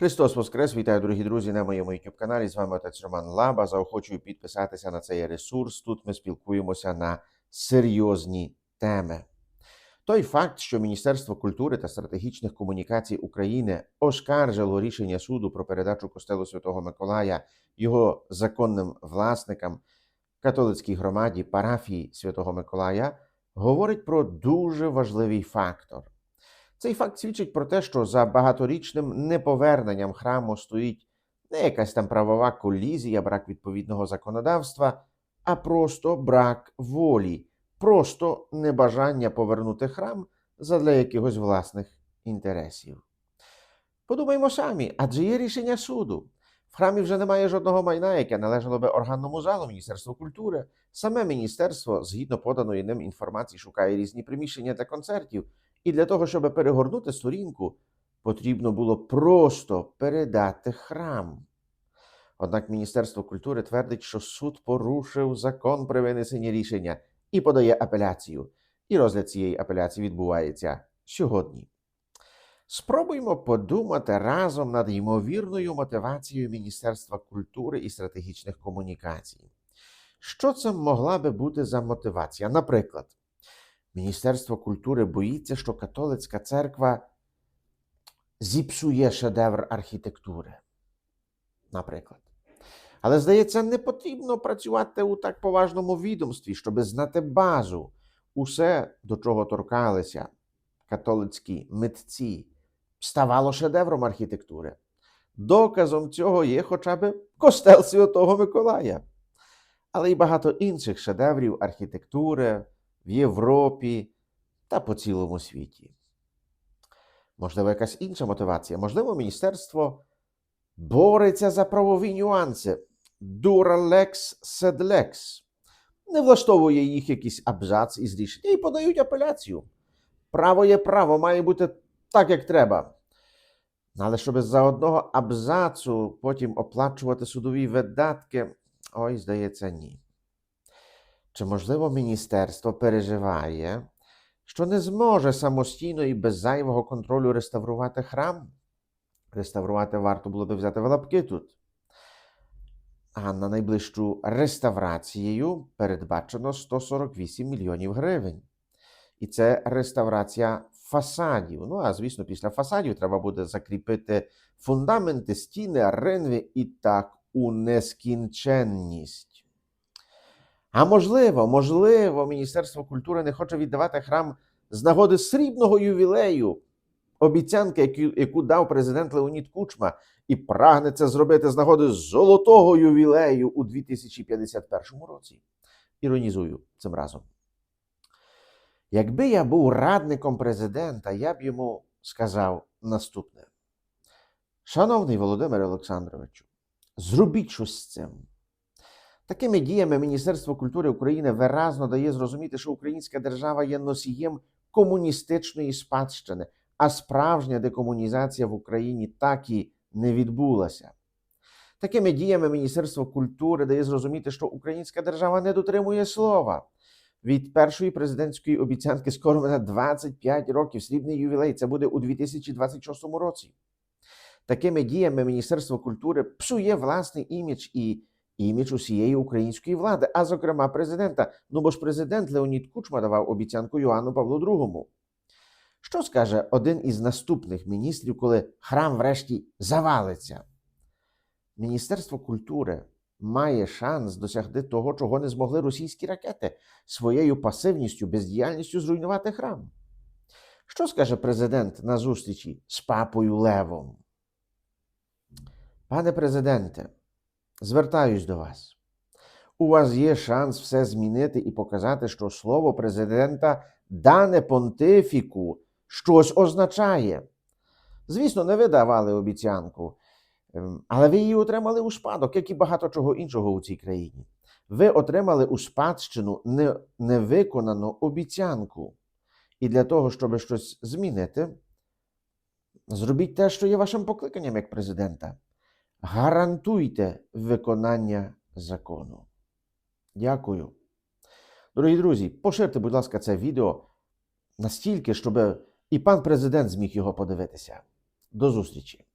Христос Воскрес! Вітаю, дорогі друзі, на моєму youtube каналі. З вами отець Роман Лаба. Заохочую підписатися на цей ресурс. Тут ми спілкуємося на серйозні теми. Той факт, що Міністерство культури та стратегічних комунікацій України оскаржило рішення суду про передачу костелу Святого Миколая його законним власникам католицькій громаді парафії Святого Миколая, говорить про дуже важливий фактор. Цей факт свідчить про те, що за багаторічним неповерненням храму стоїть не якась там правова колізія, брак відповідного законодавства, а просто брак волі, просто небажання повернути храм задля якихось власних інтересів. Подумаймо самі, адже є рішення суду. В храмі вже немає жодного майна, яке належало би органному залу Міністерства культури. Саме міністерство, згідно поданої ним інформації, шукає різні приміщення для концертів. І для того, щоб перегорнути сторінку, потрібно було просто передати храм. Однак Міністерство культури твердить, що суд порушив закон при винесенні рішення і подає апеляцію. І розгляд цієї апеляції відбувається сьогодні. Спробуймо подумати разом над ймовірною мотивацією Міністерства культури і стратегічних комунікацій. Що це могла би бути за мотивація? Наприклад, Міністерство культури боїться, що католицька церква зіпсує шедевр архітектури. Наприклад. Але, здається, не потрібно працювати у так поважному відомстві, щоб знати базу. Усе, до чого торкалися католицькі митці, ставало шедевром архітектури. Доказом цього є хоча б костел Святого Миколая, але й багато інших шедеврів архітектури в Європі та по цілому світі. Можливо, якась інша мотивація. Можливо, міністерство бореться за правові нюанси. Дура лекс сед. Не влаштовує їх якийсь абзац із рішення і подають апеляцію. Право є право, має бути так, як треба. Але щоб за одного абзацу потім оплачувати судові видатки, ой, здається, ні. Чи, можливо, міністерство переживає, що не зможе самостійно і без зайвого контролю реставрувати храм? Реставрувати варто було би взяти лапки тут. А на найближчу реставрацією передбачено 148 мільйонів гривень. І це реставрація фасадів. Ну, а звісно, після фасадів треба буде закріпити фундаменти, стіни, ринви і так у нескінченність. А можливо, можливо, Міністерство культури не хоче віддавати храм з нагоди срібного ювілею, обіцянки, яку, дав президент Леонід Кучма, і прагне це зробити з нагоди золотого ювілею у 2051 році. Іронізую цим разом. Якби я був радником президента, я б йому сказав наступне: Шановний Володимир Олександровичу, зробіть щось з цим. Такими діями Міністерство культури України виразно дає зрозуміти, що українська держава є носієм комуністичної спадщини, а справжня декомунізація в Україні так і не відбулася. Такими діями Міністерство культури дає зрозуміти, що українська держава не дотримує слова. Від першої президентської обіцянки скоро мене 25 років, срібний ювілей. Це буде у 2026 році. Такими діями Міністерство культури псує власний імідж і імідж усієї української влади, а зокрема президента. Ну бо ж президент Леонід Кучма давав обіцянку Йоанну Павлу II. Що скаже один із наступних міністрів, коли храм врешті завалиться? Міністерство культури має шанс досягти того, чого не змогли російські ракети своєю пасивністю, бездіяльністю зруйнувати храм. Що скаже президент на зустрічі з папою Левом? Пане президенте, звертаюсь до вас. У вас є шанс все змінити і показати, що слово президента дане понтифіку щось означає. Звісно, не ви давали обіцянку, ем, але ви її отримали у спадок, як і багато чого іншого у цій країні. Ви отримали у спадщину невиконану обіцянку. І для того, щоб щось змінити, зробіть те, що є вашим покликанням як президента. Гарантуйте виконання закону. Дякую. Дорогі друзі, поширте, будь ласка, це відео настільки, щоб і пан президент зміг його подивитися. До зустрічі!